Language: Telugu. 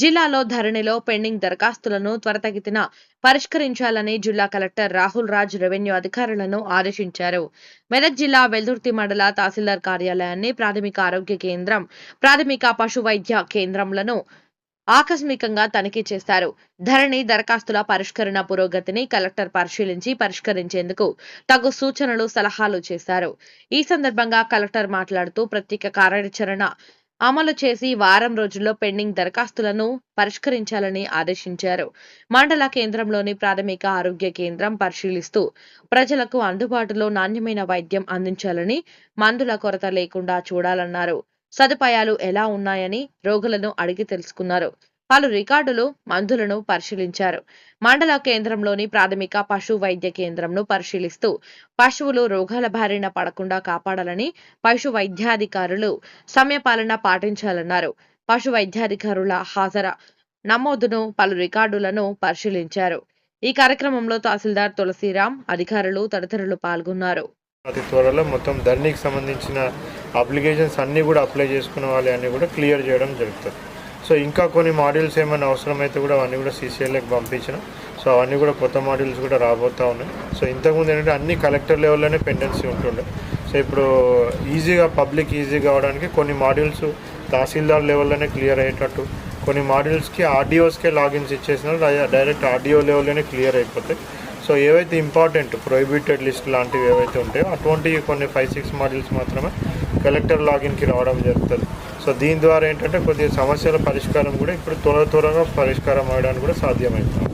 జిల్లాలో ధరణిలో పెండింగ్ దరఖాస్తులను త్వరతగితిన పరిష్కరించాలని జిల్లా కలెక్టర్ రాహుల్ రాజ్ రెవెన్యూ అధికారులను ఆదేశించారు. మెదక్ జిల్లా వెల్దుర్తి మండల తహసీల్దార్ కార్యాలయాన్ని ప్రాథమిక ఆరోగ్య కేంద్రం ప్రాథమిక పశు వైద్య కేంద్రంలను ఆకస్మికంగా తనిఖీ చేశారు. ధరణి దరఖాస్తుల పరిష్కరణ పురోగతిని కలెక్టర్ పరిశీలించి పరిష్కరించేందుకు తగు సూచనలు సలహాలు చేశారు. ఈ సందర్భంగా కలెక్టర్ మాట్లాడుతూ ప్రత్యేక కార్యాచరణ అమలు చేసి వారం రోజుల్లో పెండింగ్ దరఖాస్తులను పరిష్కరించాలని ఆదేశించారు. మండల కేంద్రంలోని ప్రాథమిక ఆరోగ్య కేంద్రం పరిశీలిస్తూ ప్రజలకు అందుబాటులో నాణ్యమైన వైద్యం అందించాలని మందుల కొరత లేకుండా చూడాలన్నారు. సదుపాయాలు ఎలా ఉన్నాయని రోగులను అడిగి తెలుసుకున్నారు. పలు రికార్డులు మందులను పరిశీలించారు. మండల కేంద్రంలోని ప్రాథమిక పశు వైద్య కేంద్రంను పరిశీలిస్తూ పశువులు రోగాల బారిన పడకుండా కాపాడాలని పశు వైద్యాధికారులు సమయపాలన పాటించాలన్నారు. పశు వైద్యాధికారుల హాజర నమోదును పలు రికార్డులను పరిశీలించారు. ఈ కార్యక్రమంలో తహసీల్దార్ తులసీరాం అధికారులు తదితరులు పాల్గొన్నారు. అతి త్వరలో మొత్తం ధరణికి సంబంధించిన అప్లికేషన్స్ అన్నీ కూడా అప్లై చేసుకున్న వాళ్ళు అన్నీ కూడా క్లియర్ చేయడం జరుగుతుంది. సో ఇంకా కొన్ని మాడ్యూల్స్ ఏమైనా అవసరమైతే కూడా అవన్నీ కూడా సీసీఎల్కి పంపించిన. సో అవన్నీ కూడా కొత్త మాడ్యూల్స్ కూడా రాబోతూ ఉన్నాయి. సో ఇంతకుముందు ఏంటంటే అన్ని కలెక్టర్ లెవెల్లోనే పెండెన్సీ ఉంటుండే. సో ఇప్పుడు ఈజీగా పబ్లిక్ ఈజీ కావడానికి కొన్ని మాడ్యూల్స్ తహసీల్దార్ లెవెల్లోనే క్లియర్ అయ్యేటట్టు కొన్ని మాడ్యూల్స్కి ఆర్డీఓస్కే లాగిన్స్ ఇచ్చేసిన డైరెక్ట్ ఆర్డీఓ లెవెల్లోనే క్లియర్ అయిపోతాయి. సో ఏవైతే ఇంపార్టెంట్ ప్రొహిబిటెడ్ లిస్ట్ లాంటివి ఏవైతే ఉంటాయో అటువంటి కొన్ని ఫైవ్ సిక్స్ మాడ్యూల్స్ మాత్రమే కలెక్టర్ లాగిన్కి రావడం జరుగుతుంది. సో దీని ద్వారా ఏంటంటే కొద్దిగా సమస్యల పరిష్కారం కూడా ఇప్పుడు త్వర త్వరగా పరిష్కారం అవ్వడానికి కూడా సాధ్యమవుతుంది.